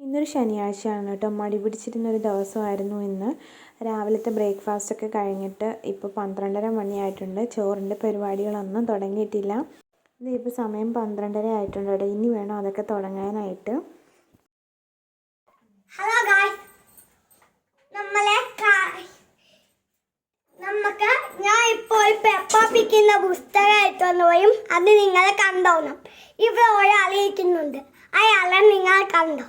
ഇന്നൊരു ശനിയാഴ്ചയാണ് കേട്ടോ. മടി പിടിച്ചിരുന്നൊരു ദിവസമായിരുന്നു ഇന്ന്. രാവിലത്തെ ബ്രേക്ക്ഫാസ്റ്റൊക്കെ കഴിഞ്ഞിട്ട് ഇപ്പോൾ പന്ത്രണ്ടര മണിയായിട്ടുണ്ട്. ചോറിന്റെ പരിപാടികളൊന്നും തുടങ്ങിയിട്ടില്ല. ഇതിപ്പോൾ സമയം പന്ത്രണ്ടര ആയിട്ടുണ്ട് കേട്ടോ. ഇനി വേണം അതൊക്കെ തുടങ്ങാനായിട്ട്. ഹലോ നമ്മളെ നമുക്ക് ഞാൻ ഇപ്പോൾ ഒരു പെപ്പ പിക്കുന്ന പുസ്തകം അത് നിങ്ങളെ കണ്ടോണം. ഇവിടെ ഒരാളിരിക്കുന്നുണ്ട് അയാളെ നിങ്ങൾ കണ്ടോ?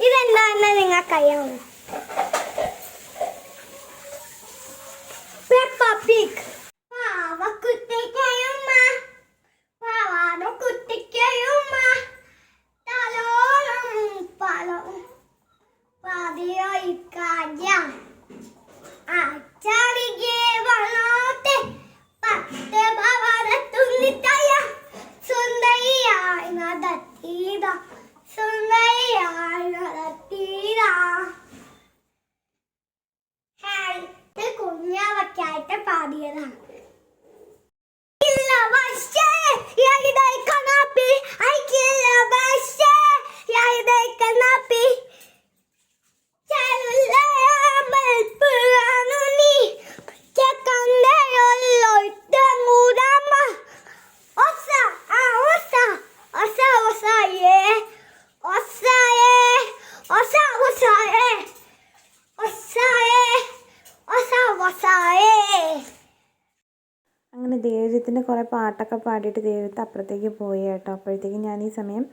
ഇതെന്താണെന്ന് നിങ്ങൾക്കറിയാമോ പെപ്പ പിഗ് ദേവജിത്തിന്റെ കുറേ പാട്ടൊക്കെ പാടിയിട്ട് ദേവജിത്ത് അപ്പുറത്തേക്ക് പോയി കേട്ടോ. അപ്പോഴത്തേക്കും ഞാൻ ഈ സമയം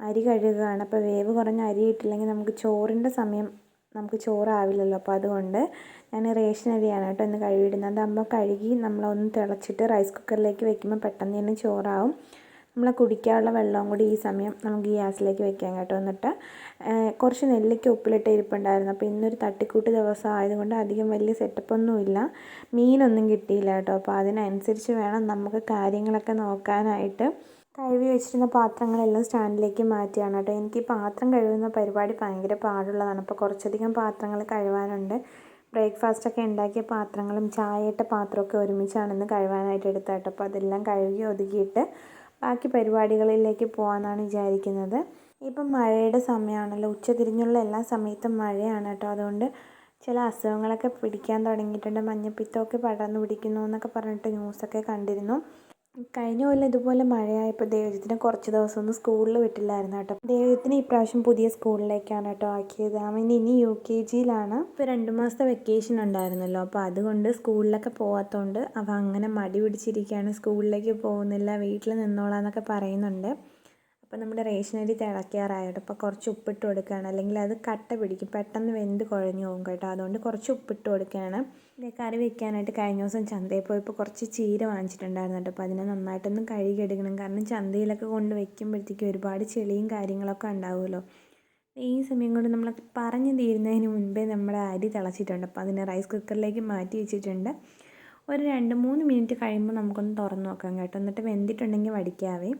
അരി കഴുകുകയാണ്. അപ്പോൾ വേവ് കുറഞ്ഞ അരി ഇട്ടില്ലെങ്കിൽ നമുക്ക് ചോറിന്റെ സമയം നമുക്ക് ചോറാവില്ലല്ലോ. അപ്പോൾ അതുകൊണ്ട് ഞാൻ റേഷൻ അരിയാണ് കേട്ടോ ഇന്ന് കഴുകിയിടുന്നത്. അതാകുമ്പോൾ കഴുകി നമ്മളൊന്ന് തിളച്ചിട്ട് റൈസ് കുക്കറിലേക്ക് വെക്കുമ്പോൾ പെട്ടെന്ന് തന്നെ ചോറാവും. നമ്മൾ കുടിക്കാനുള്ള വെള്ളവും കൂടി ഈ സമയം നമുക്ക് ഗ്യാസിലേക്ക് വെക്കാം കേട്ടോ. എന്നിട്ട് കുറച്ച് നെല്ലിക്ക ഉപ്പിലിട്ട് ഇരിപ്പുണ്ടായിരുന്നു. അപ്പോൾ ഇന്നൊരു തട്ടിക്കൂട്ട് ദിവസം ആയതുകൊണ്ട് അധികം വലിയ സെറ്റപ്പൊന്നുമില്ല മീനൊന്നും കിട്ടിയില്ല കേട്ടോ. അപ്പോൾ അതിനനുസരിച്ച് വേണം നമുക്ക് കാര്യങ്ങളൊക്കെ നോക്കാനായിട്ട്. കഴുകി വെച്ചിരുന്ന പാത്രങ്ങളെല്ലാം സ്റ്റാൻഡിലേക്ക് മാറ്റിയാണ് കേട്ടോ. എനിക്ക് പാത്രം കഴുകുന്ന പരിപാടി ഭയങ്കര പാടുള്ളതാണ്. അപ്പോൾ കുറച്ചധികം പാത്രങ്ങൾ കഴുകാനുണ്ട്. ബ്രേക്ക്ഫാസ്റ്റ് ഒക്കെ ഉണ്ടാക്കിയ പാത്രങ്ങളും ചായയിട്ട പാത്രമൊക്കെ ഒരുമിച്ചാണെന്ന് കഴുകാനായിട്ട് എടുത്തായിട്ടോ അപ്പോൾ അതെല്ലാം കഴുകി ഒതുക്കിയിട്ട് ബാക്കി പരിപാടികളിലേക്ക് പോകാമെന്നാണ് വിചാരിക്കുന്നത്. ഇപ്പം മഴയുടെ സമയമാണല്ലോ ഉച്ചതിരിഞ്ഞുള്ള എല്ലാ സമയത്തും മഴയാണ് കേട്ടോ. അതുകൊണ്ട് ചില അസുഖങ്ങളൊക്കെ പിടിക്കാൻ തുടങ്ങിയിട്ടുണ്ട്. മഞ്ഞപ്പിത്തമൊക്കെ പടർന്നു പിടിക്കുന്നു എന്നൊക്കെ പറഞ്ഞിട്ട് ന്യൂസൊക്കെ കണ്ടിരുന്നു. കഴിഞ്ഞ കൊല്ലം ഇതുപോലെ മഴയായപ്പോൾ ദേവജിത്തിനെ കുറച്ച് ദിവസമൊന്നും സ്കൂളിൽ വിട്ടില്ലായിരുന്നു കേട്ടോ. ദേവജിത്തിനെ ഇപ്രാവശ്യം പുതിയ സ്കൂളിലേക്കാണ് കേട്ടോ ആക്കിയത്. അവൻ ഇനി യു കെ ജിയിലാണ്. ഇപ്പോൾ രണ്ട് മാസത്തെ വെക്കേഷൻ ഉണ്ടായിരുന്നല്ലോ. അപ്പോൾ അതുകൊണ്ട് സ്കൂളിലൊക്കെ പോകാത്തതുകൊണ്ട് അവ അങ്ങനെ മടി പിടിച്ചിരിക്കുകയാണ്. സ്കൂളിലേക്ക് പോകുന്നില്ല വീട്ടിൽ നിന്നോളാന്നൊക്കെ പറയുന്നുണ്ട്. അപ്പോൾ നമ്മുടെ റേഷൻ അരി തിളയ്ക്കാറായിട്ട് അപ്പോൾ കുറച്ച് ഉപ്പിട്ട് കൊടുക്കുകയാണ്. അല്ലെങ്കിൽ അത് കട്ട പിടിക്കും. പെട്ടെന്ന് വെന്ത് കുഴഞ്ഞു പോകും കേട്ടോ. അതുകൊണ്ട് കുറച്ച് ഉപ്പിട്ട് കൊടുക്കുകയാണ്. കറി വെക്കാനായിട്ട് കഴിഞ്ഞ ദിവസം ചന്തയിൽ പോയപ്പോൾ കുറച്ച് ചീര വാങ്ങിച്ചിട്ടുണ്ടായിരുന്നു കേട്ടോ അപ്പോൾ അതിനെ നന്നായിട്ടൊന്ന് കഴുകി എടുക്കണം. കാരണം ചന്തയിലൊക്കെ കൊണ്ട് വെക്കുമ്പോഴത്തേക്കും ഒരുപാട് ചെളിയും കാര്യങ്ങളൊക്കെ ഉണ്ടാവുമല്ലോ. ഈ സമയം കൊണ്ട് നമ്മൾ പറഞ്ഞു തീരുന്നതിന് മുൻപേ നമ്മുടെ അരി തിളച്ചിട്ടുണ്ട്. അപ്പോൾ അതിനെ റൈസ് കുക്കറിലേക്ക് മാറ്റി വെച്ചിട്ടുണ്ട്. ഒരു രണ്ട് മൂന്ന് മിനിറ്റ് കഴിയുമ്പോൾ നമുക്കൊന്ന് തുറന്ന് നോക്കാം കേട്ടോ. എന്നിട്ട് വെന്തിട്ടുണ്ടെങ്കിൽ വടിക്കാവേ.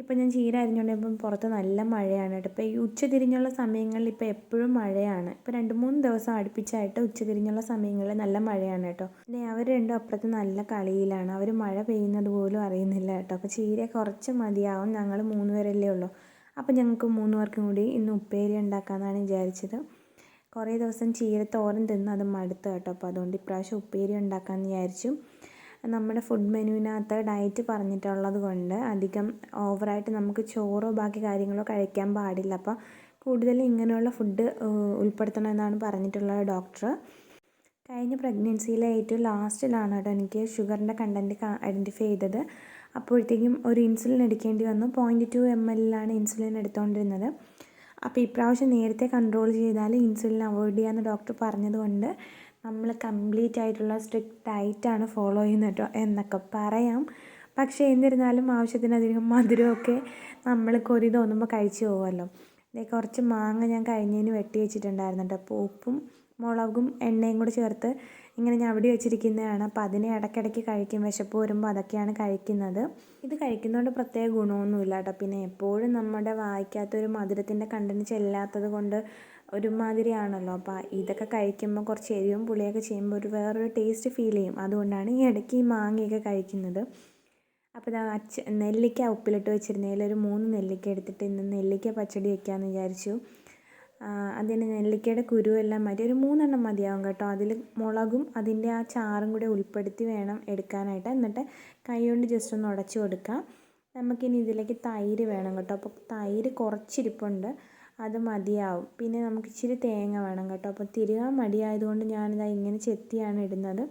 ഇപ്പം ഞാൻ ചീര അരിഞ്ഞുകൊണ്ട് ഇപ്പം പുറത്ത് നല്ല മഴയാണ് കേട്ടോ. ഇപ്പോൾ ഈ ഉച്ചതിരിഞ്ഞുള്ള സമയങ്ങളിൽ ഇപ്പോൾ എപ്പോഴും മഴയാണ്. ഇപ്പോൾ രണ്ട് മൂന്ന് ദിവസം അടുപ്പിച്ചായിട്ട് ഉച്ചതിരിഞ്ഞുള്ള സമയങ്ങളിൽ നല്ല മഴയാണ് കേട്ടോ. പിന്നെ അവർ രണ്ടും അപ്പുറത്ത് നല്ല കളിയിലാണ്. അവർ മഴ പെയ്യുന്നത് പോലും അറിയുന്നില്ല കേട്ടോ. അപ്പോൾ ചീര കുറച്ച് മതിയാവും. ഞങ്ങൾ മൂന്ന് പേരല്ലേ ഉള്ളൂ. അപ്പോൾ ഞങ്ങൾക്ക് മൂന്ന് പേർക്കും കൂടി ഇന്ന് ഉപ്പേരി ഉണ്ടാക്കാമെന്നാണ് വിചാരിച്ചത്. കുറേ ദിവസം ചീര തോരൻ തിന്ന് അത് മടുത്തു കേട്ടോ. അപ്പോൾ അതുകൊണ്ട് ഇപ്രാവശ്യം ഉപ്പേരി ഉണ്ടാക്കാമെന്ന് വിചാരിച്ചു. നമ്മുടെ ഫുഡ് മെനുവിനകത്ത് ഡയറ്റ് പറഞ്ഞിട്ടുള്ളത് കൊണ്ട് അധികം ഓവറായിട്ട് നമുക്ക് ചോറോ ബാക്കി കാര്യങ്ങളോ കഴിക്കാൻ പാടില്ല. അപ്പോൾ കൂടുതലും ഇങ്ങനെയുള്ള ഫുഡ് ഉൾപ്പെടുത്തണമെന്നാണ് പറഞ്ഞിട്ടുള്ളത് ഡോക്ടർ കഴിഞ്ഞ പ്രഗ്നൻസിയിലെ ഏറ്റവും ലാസ്റ്റിലാണ് കേട്ടോ എനിക്ക് ഷുഗറിന്റെ കണ്ടന്റ് ഐഡന്റിഫൈ ചെയ്തത്. അപ്പോഴത്തേക്കും ഒരു ഇൻസുലിൻ എടുക്കേണ്ടി വന്നു. പോയിന്റ് ടു എം എല്ലിലാണ് ഇൻസുലിൻ എടുത്തുകൊണ്ടിരുന്നത് അപ്പോൾ ഇപ്രാവശ്യം നേരത്തെ കൺട്രോൾ ചെയ്താൽ ഇൻസുലിൻ അവോയ്ഡ് ചെയ്യാമെന്ന് ഡോക്ടർ പറഞ്ഞതുകൊണ്ട് നമ്മൾ കംപ്ലീറ്റ് ആയിട്ടുള്ള സ്ട്രിക്റ്റ് ഡയറ്റാണ് ഫോളോ ചെയ്യുന്നത് എന്നൊക്കെ പറയാം. പക്ഷേ എന്നിരുന്നാലും ആവശ്യത്തിനധികം മധുരമൊക്കെ നമ്മൾ കൊതി തോന്നുമ്പോൾ കഴിച്ചു പോകുമല്ലോ ദേ കുറച്ച് മാങ്ങ ഞാൻ കഴിഞ്ഞതിന് വെട്ടി വെച്ചിട്ടുണ്ടായിരുന്നു കേട്ടോ അപ്പോൾ ഉപ്പും മുളകും എണ്ണയും കൂടി ചേർത്ത് ഇങ്ങനെ ഞവടി വെച്ചിരിക്കുന്നതാണ്. അപ്പോൾ അതിനെ ഇടയ്ക്കിടയ്ക്ക് കഴിക്കും. വിശപ്പ് വരുമ്പോൾ അതൊക്കെയാണ് കഴിക്കുന്നത്. ഇത് കഴിക്കുന്നതുകൊണ്ട് പ്രത്യേക ഗുണമൊന്നുമില്ല കേട്ടോ. പിന്നെ എപ്പോഴും നമ്മുടെ വായിക്കാത്തൊരു മധുരത്തിന്റെ കണ്ടന്റ് ചെല്ലാത്തത് കൊണ്ട് ഒരുമാതിരിയാണല്ലോ. അപ്പോൾ ഇതൊക്കെ കഴിക്കുമ്പോൾ കുറച്ച് എരിവും പുളിയൊക്കെ ചെയ്യുമ്പോൾ ഒരു വേറൊരു ടേസ്റ്റ് ഫീൽ ചെയ്യും. അതുകൊണ്ടാണ് ഈ ഇടയ്ക്ക് ഈ മാങ്ങയൊക്കെ കഴിക്കുന്നത്. അപ്പോൾ ഇതാ അച്ഛ നെല്ലിക്ക ഉപ്പിലിട്ട് വെച്ചിരുന്നതിൽ ഒരു മൂന്ന് നെല്ലിക്ക എടുത്തിട്ട് ഇന്ന് നെല്ലിക്ക പച്ചടി വെക്കാമെന്ന് വിചാരിച്ചു. അതിന് നെല്ലിക്കയുടെ കുരുവെല്ലാം മാറ്റി ഒരു മൂന്നെണ്ണം മതിയാവും കേട്ടോ. അതിൽ മുളകും അതിന്റെ ആ ചാറും കൂടി ഉൾപ്പെടുത്തി വേണം എടുക്കാനായിട്ട്. എന്നിട്ട് കൈ കൊണ്ട് ജസ്റ്റ് ഒന്ന് ഉടച്ചു കൊടുക്കാം. നമുക്കിനി ഇതിലേക്ക് തൈര് വേണം കേട്ടോ. അപ്പോൾ തൈര് കുറച്ചിരിപ്പുണ്ട്. അത് മതിയാവും. പിന്നെ നമുക്ക് ഇച്ചിരി തേങ്ങ വേണം കേട്ടോ. അപ്പോൾ തിരുകാൻ മടിയായതുകൊണ്ട് ഞാനിതാ ഇങ്ങനെ ചെത്തിയാണ് ഇടുന്നത്.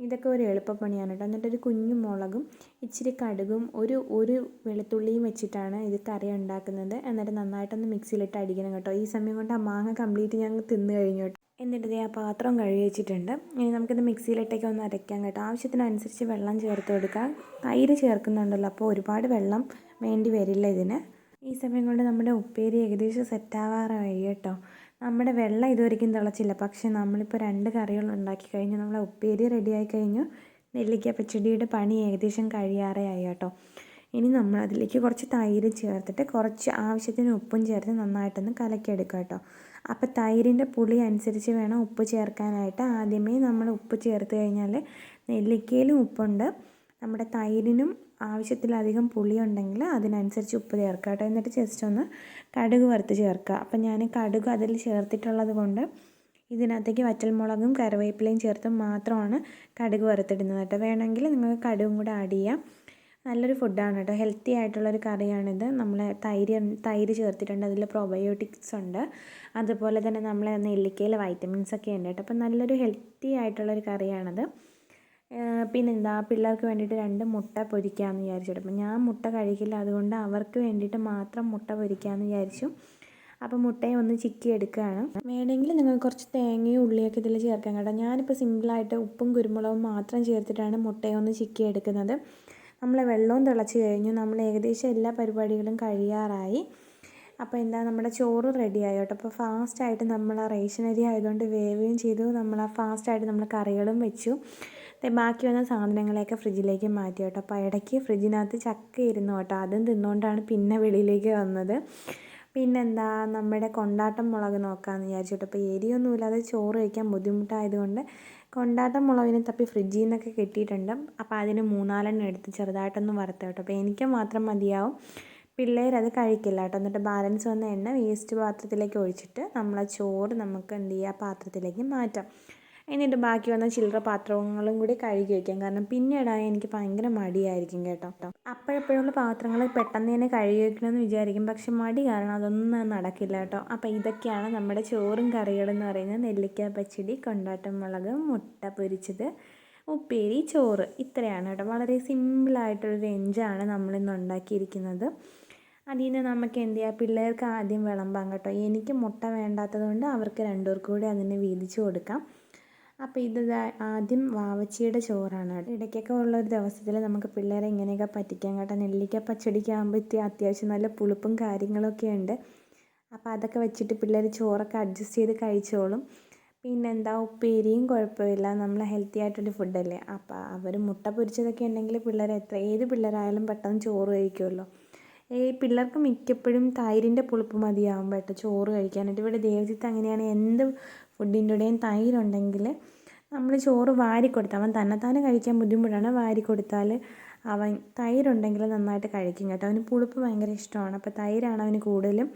ഇതൊക്കെ ഒരു എളുപ്പപ്പണിയാണ് കേട്ടോ. എന്നിട്ടൊരു കുഞ്ഞു മുളകും ഇച്ചിരി കടുകും ഒരു ഒരു വെളുത്തുള്ളിയും വെച്ചിട്ടാണ് ഇത് കറി ഉണ്ടാക്കുന്നത്. എന്നിട്ട് നന്നായിട്ടൊന്ന് മിക്സിയിലിട്ട് അടിക്കണം കേട്ടോ. ഈ സമയം കൊണ്ട് ആ മാങ്ങ കംപ്ലീറ്റ് ഞങ്ങൾ തിന്നു കഴിഞ്ഞു കേട്ടോ. എന്നിട്ട് ദേ ആ പാത്രം കഴുകി വെച്ചിട്ടുണ്ട്. ഇനി നമുക്കിത് മിക്സിയിലിട്ടേക്ക് ഒന്ന് അരയ്ക്കാം കേട്ടോ. ആവശ്യത്തിനനുസരിച്ച് വെള്ളം ചേർത്ത് കൊടുക്കാം. തൈര് ചേർക്കുന്നുണ്ടല്ലോ അപ്പോൾ ഒരുപാട് വെള്ളം വേണ്ടി വരില്ല ഇതിന്. ഈ സമയം കൊണ്ട് നമ്മുടെ ഉപ്പേരി ഏകദേശം സെറ്റാവാറായി കേട്ടോ. നമ്മുടെ വെള്ളം ഇതുവരെയ്ക്കും തിളച്ചില്ല. പക്ഷേ നമ്മളിപ്പോൾ രണ്ട് കറികൾ ഉണ്ടാക്കി കഴിഞ്ഞു. നമ്മളെ ഉപ്പേരി റെഡിയായി കഴിഞ്ഞു. നെല്ലിക്ക പച്ചടിയുടെ പണി ഏകദേശം കഴിയാറേ ആയി കേട്ടോ. ഇനി നമ്മൾ അതിലേക്ക് കുറച്ച് തൈര് ചേർത്തിട്ട് കുറച്ച് ആവശ്യത്തിന് ഉപ്പും ചേർത്ത് നന്നായിട്ടൊന്ന് കലക്കിയെടുക്കുക കേട്ടോ. അപ്പോൾ തൈരിന്റെ പുളി അനുസരിച്ച് വേണം ഉപ്പ് ചേർക്കാനായിട്ട്. ആദ്യമേ നമ്മൾ ഉപ്പ് ചേർത്ത് കഴിഞ്ഞാൽ നെല്ലിക്കയിലും ഉപ്പുണ്ട്. നമ്മുടെ തൈരിനും ആവശ്യത്തിലധികം പുളി ഉണ്ടെങ്കിൽ അതിനനുസരിച്ച് ഉപ്പ് ചേർക്കുക കേട്ടോ. എന്നിട്ട് ജസ്റ്റ് ഒന്ന് കടുക് വറുത്ത് ചേർക്കുക. അപ്പം ഞാൻ കടുക് അതിൽ ചേർത്തിട്ടുള്ളത് കൊണ്ട് ഇതിനകത്തേക്ക് വറ്റൽമുളകും കറിവേപ്പിലയും ചേർത്ത് മാത്രമാണ് കടുക് വറുത്തിടുന്നത് കേട്ടോ. വേണമെങ്കിൽ നിങ്ങൾക്ക് കടുകും കൂടെ ആഡ് ചെയ്യാം. നല്ലൊരു ഫുഡാണ് കേട്ടോ. ഹെൽത്തി ആയിട്ടുള്ളൊരു കറിയാണിത്. നമ്മൾ തൈര് തൈര് ചേർത്തിട്ടുണ്ട്. അതിൽ പ്രൊബയോട്ടിക്സ് ഉണ്ട്. അതുപോലെ തന്നെ നമ്മൾ നെല്ലിക്കയിൽ വൈറ്റമിൻസ് ഒക്കെ ഉണ്ട് കേട്ടോ. അപ്പം നല്ലൊരു ഹെൽത്തി ആയിട്ടുള്ളൊരു കറിയാണത്. പിന്നെന്താ പിള്ളേർക്ക് വേണ്ടിയിട്ട് രണ്ട് മുട്ട പൊരിക്കാമെന്ന് വിചാരിച്ചിട്ട് അപ്പം ഞാൻ മുട്ട കഴിക്കില്ല അതുകൊണ്ട് അവർക്ക് വേണ്ടിയിട്ട് മാത്രം മുട്ട പൊരിക്കാമെന്ന് വിചാരിച്ചു. അപ്പോൾ മുട്ടയെ ഒന്ന് ചിക്കി എടുക്കുകയാണ്. വേണമെങ്കിൽ നിങ്ങൾ കുറച്ച് തേങ്ങയും ഉള്ളിയൊക്കെ ഇതിൽ ചേർക്കാം കേട്ടോ. ഞാനിപ്പോൾ സിമ്പിളായിട്ട് ഉപ്പും കുരുമുളകും മാത്രം ചേർത്തിട്ടാണ് മുട്ടയെ ഒന്ന് ചിക്കി എടുക്കുന്നത്. നമ്മൾ വെള്ളവും തിളച്ച് കഴിഞ്ഞു. നമ്മൾ ഏകദേശം എല്ലാ പരിപാടികളും കഴിയാറായി. അപ്പോൾ എന്താ നമ്മുടെ ചോറ് റെഡിയായി കേട്ടോ. അപ്പോൾ ഫാസ്റ്റായിട്ട് നമ്മൾ ആ റേഷൻ അരി ആയതുകൊണ്ട് വേവുകയും ചെയ്തു. നമ്മൾ ആ ഫാസ്റ്റായിട്ട് നമ്മൾ കറികളും വെച്ചു. ബാക്കി വന്ന സാധനങ്ങളെയൊക്കെ ഫ്രിഡ്ജിലേക്ക് മാറ്റി കേട്ടോ. അപ്പോൾ ഇടയ്ക്ക് ഫ്രിഡ്ജിനകത്ത് ചക്ക ഇരുന്നു കേട്ടോ. അതും തിന്നുകൊണ്ടാണ് പിന്നെ വെളിയിലേക്ക് വന്നത്. പിന്നെന്താ നമ്മുടെ കൊണ്ടാട്ടം മുളക് നോക്കാമെന്ന് വിചാരിച്ചിട്ട് അപ്പോൾ എരിയൊന്നുമില്ലാതെ ചോറ് കഴിക്കാൻ ബുദ്ധിമുട്ടായതുകൊണ്ട് കൊണ്ടാട്ടം മുളകിനെ തപ്പി ഫ്രിഡ്ജിൽ നിന്നൊക്കെ കിട്ടിയിട്ടുണ്ട്. അപ്പോൾ അതിന് മൂന്നാലെണ്ണം എടുത്ത് ചെറുതായിട്ടൊന്ന് വറുത്ത് കേട്ടോ. അപ്പോൾ എനിക്ക് മാത്രം മതിയാവും. പിള്ളേരത് കഴിക്കില്ല കേട്ടോ. എന്നിട്ട് ബാലൻസ് വന്ന എണ്ണ വേസ്റ്റ് പാത്രത്തിലേക്ക് ഒഴിച്ചിട്ട് നമ്മളെ ചോറ് നമുക്ക് എന്ത് ചെയ്യുക പാത്രത്തിലേക്ക് മാറ്റാം. എന്നിട്ട് ബാക്കി വന്ന ചില്ലറ പാത്രങ്ങളും കൂടി കഴുകി വയ്ക്കാം. കാരണം പിന്നീടായി എനിക്ക് ഭയങ്കര മടിയായിരിക്കും കേട്ടോ. അപ്പോഴെപ്പോഴുള്ള പാത്രങ്ങൾ പെട്ടെന്ന് തന്നെ കഴുകി വെക്കണമെന്ന് വിചാരിക്കും. പക്ഷെ മടി കാരണം അതൊന്നും നടക്കില്ല കേട്ടോ. അപ്പോൾ ഇതൊക്കെയാണ് നമ്മുടെ ചോറും കറികളും എന്ന് പറയുന്നത്. നെല്ലിക്ക പച്ചടി കൊണ്ടാട്ടം മുളക് മുട്ട പൊരിച്ചത് ഉപ്പേരി ചോറ്. ഇത്രയാണ് കേട്ടോ. വളരെ സിമ്പിളായിട്ടൊരു ലഞ്ചാണ് നമ്മളിന്ന് ഉണ്ടാക്കിയിരിക്കുന്നത്. അതിൽ നിന്ന് നമുക്ക് എന്ത് ചെയ്യാം? പിള്ളേർക്ക് ആദ്യം വിളമ്പാം കേട്ടോ. എനിക്ക് മുട്ട വേണ്ടാത്തത് കൊണ്ട് അവർക്ക് രണ്ടുപേർക്കും കൂടി അതിനെ വീതിച്ചു കൊടുക്കാം. അപ്പോൾ ഇത് ആദ്യം വാവച്ചിയുടെ ചോറാണ് ഇടയ്ക്കൊക്കെ ഉള്ള ഒരു ദിവസത്തിൽ നമുക്ക് പിള്ളേരെ ഇങ്ങനെയൊക്കെ പറ്റിക്കാൻ കേട്ടോ. നെല്ലിക്ക പച്ചടിക്ക് ആകുമ്പോഴത്തേ അത്യാവശ്യം നല്ല പുളിപ്പും കാര്യങ്ങളൊക്കെ ഉണ്ട്. അപ്പോൾ അതൊക്കെ വെച്ചിട്ട് പിള്ളേർ ചോറൊക്കെ അഡ്ജസ്റ്റ് ചെയ്ത് കഴിച്ചോളും. പിന്നെന്താ ഉപ്പേരിയും കുഴപ്പമില്ല. നമ്മൾ ഹെൽത്തി ആയിട്ടൊരു ഫുഡല്ലേ അപ്പോൾ അവർ മുട്ട പൊരിച്ചതൊക്കെ ഉണ്ടെങ്കിൽ പിള്ളേർ എത്ര ഏത് പിള്ളേരായാലും പെട്ടെന്ന് ചോറ് കഴിക്കുമല്ലോ ഈ പിള്ളേർക്ക് മിക്കപ്പോഴും തൈരിന്റെ പുളിപ്പ് മതിയാവും കേട്ടോ ചോറ് കഴിക്കാനായിട്ട്. ഇവിടെ ദേവജിത്ത് അങ്ങനെയാണ് എന്ത് ഫുഡിന്റെ കൂടെയും തൈരുണ്ടെങ്കിൽ നമ്മൾ ചോറ് വാരി കൊടുത്താൽ അവൻ തന്നെത്താനെ കഴിക്കാൻ ബുദ്ധിമുട്ടാണ്. വാരി കൊടുത്താൽ അവൻ തൈരുണ്ടെങ്കിൽ നന്നായിട്ട് കഴിക്കും കേട്ടോ. അവന് പുളിപ്പ് ഭയങ്കര ഇഷ്ടമാണ്. അപ്പോൾ തൈരാണ് അവന് കൂടുതലും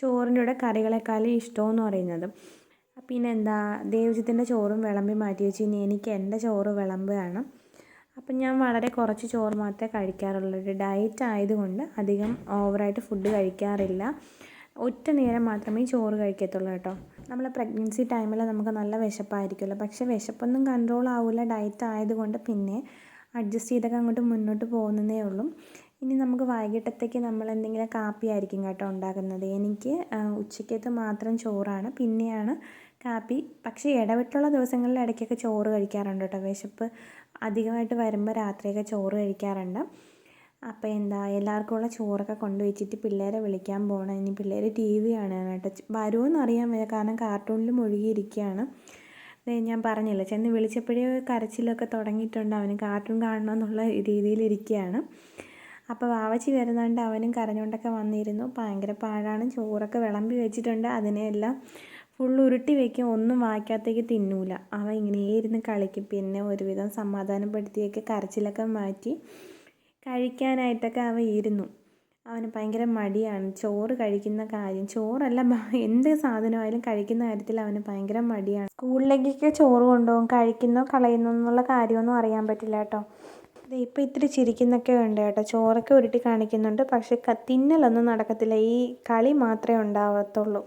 ചോറിന്റെ കൂടെ കറികളെക്കാളും ഇഷ്ടമെന്ന് പറയുന്നത്. പിന്നെ എന്താ ദേവജിത്തിന്റെ ചോറും വിളമ്പി മാറ്റി വെച്ച് ഇനി എനിക്ക് എന്റെ ചോറ് വിളമ്പുകയാണ് അപ്പം ഞാൻ വളരെ കുറച്ച് ചോറ് മാത്രമേ കഴിക്കാറുള്ളൂ. ഒരു ഡയറ്റ് ആയതുകൊണ്ട് അധികം ഓവറായിട്ട് ഫുഡ് കഴിക്കാറില്ല. ഒറ്റ നേരം മാത്രമേ ചോറ് കഴിക്കത്തുള്ളൂ കേട്ടോ. നമ്മൾ പ്രഗ്നൻസി ടൈമിൽ നമുക്ക് നല്ല വിശപ്പായിരിക്കുമല്ലോ. പക്ഷേ വിശപ്പൊന്നും കൺട്രോൾ ആവില്ല ഡയറ്റ് ആയതുകൊണ്ട് പിന്നെ അഡ്ജസ്റ്റ് ചെയ്തൊക്കെ അങ്ങോട്ട് മുന്നോട്ട് പോകുന്നതേ ഉള്ളൂ. ഇനി നമുക്ക് വൈകിട്ടത്തേക്ക് നമ്മൾ എന്തെങ്കിലും കാപ്പി ആയിരിക്കും കേട്ടോ ഉണ്ടാക്കുന്നത്. എനിക്ക് ഉച്ചയ്ക്കത്ത് മാത്രം ചോറാണ്. പിന്നെയാണ് കാപ്പി. പക്ഷേ ഇടവിട്ടുള്ള ദിവസങ്ങളിൽ ഇടയ്ക്കൊക്കെ ചോറ് കഴിക്കാറുണ്ട് കേട്ടോ. വിശപ്പ് അധികമായിട്ട് വരുമ്പോൾ രാത്രിയൊക്കെ ചോറ് കഴിക്കാറുണ്ട്. അപ്പോൾ എന്താ എല്ലാവർക്കും ഉള്ള ചോറൊക്കെ കൊണ്ടുവച്ചിട്ട് പിള്ളേരെ വിളിക്കാൻ പോകണം ഇനി പിള്ളേർ ടി വി കാണുകയാണ് കേട്ടോ. വരുമെന്ന് അറിയാൻ വയ്യ കാരണം കാർട്ടൂണിൽ മുഴുകിയിരിക്കുകയാണ്. ഞാൻ പറഞ്ഞില്ല ചെന്ന് വിളിച്ചപ്പോഴേ കരച്ചിലൊക്കെ തുടങ്ങിയിട്ടുണ്ട്. അവന് കാർട്ടൂൺ കാണണം എന്നുള്ള രീതിയിലിരിക്കുകയാണ്. അപ്പോൾ വാവച്ചി വരുന്നതുകൊണ്ട് അവനും കരഞ്ഞുകൊണ്ടൊക്കെ വന്നിരുന്നു. ഭയങ്കര പാഴാണ് ചോറൊക്കെ വിളമ്പി വെച്ചിട്ടുണ്ട്. അതിനെയെല്ലാം ഫുൾ ഉരുട്ടി വെക്കും. ഒന്നും വായിക്കാത്തേക്ക് തിന്നൂല. അവൻ ഇങ്ങനെ ഇരുന്ന് കളിക്കും. പിന്നെ ഒരുവിധം സമാധാനപ്പെടുത്തിയൊക്കെ കരച്ചിലൊക്കെ മാറ്റി കഴിക്കാനായിട്ടൊക്കെ അവൻ ഇരുന്നു. അവന് ഭയങ്കര മടിയാണ്. ചോറ് കഴിക്കുന്ന കാര്യം. ചോറല്ല എന്ത് സാധനമായാലും കഴിക്കുന്ന കാര്യത്തിൽ അവന് ഭയങ്കര മടിയാണ്. സ്കൂളിലേക്കൊക്കെ ചോറ് കൊണ്ടുപോകും. കഴിക്കുന്നോ കളയുന്നോ എന്നുള്ള കാര്യമൊന്നും അറിയാൻ പറ്റില്ല കേട്ടോ. ഇപ്പം ഇത്തിരി ചിരിക്കുന്നൊക്കെ ഉണ്ട് കേട്ടോ. ചോറൊക്കെ ഉരുട്ടി കാണിക്കുന്നുണ്ട്. പക്ഷേ തിന്നലൊന്നും നടക്കത്തില്ല. ഈ കളി മാത്രമേ ഉണ്ടാവത്തുള്ളൂ.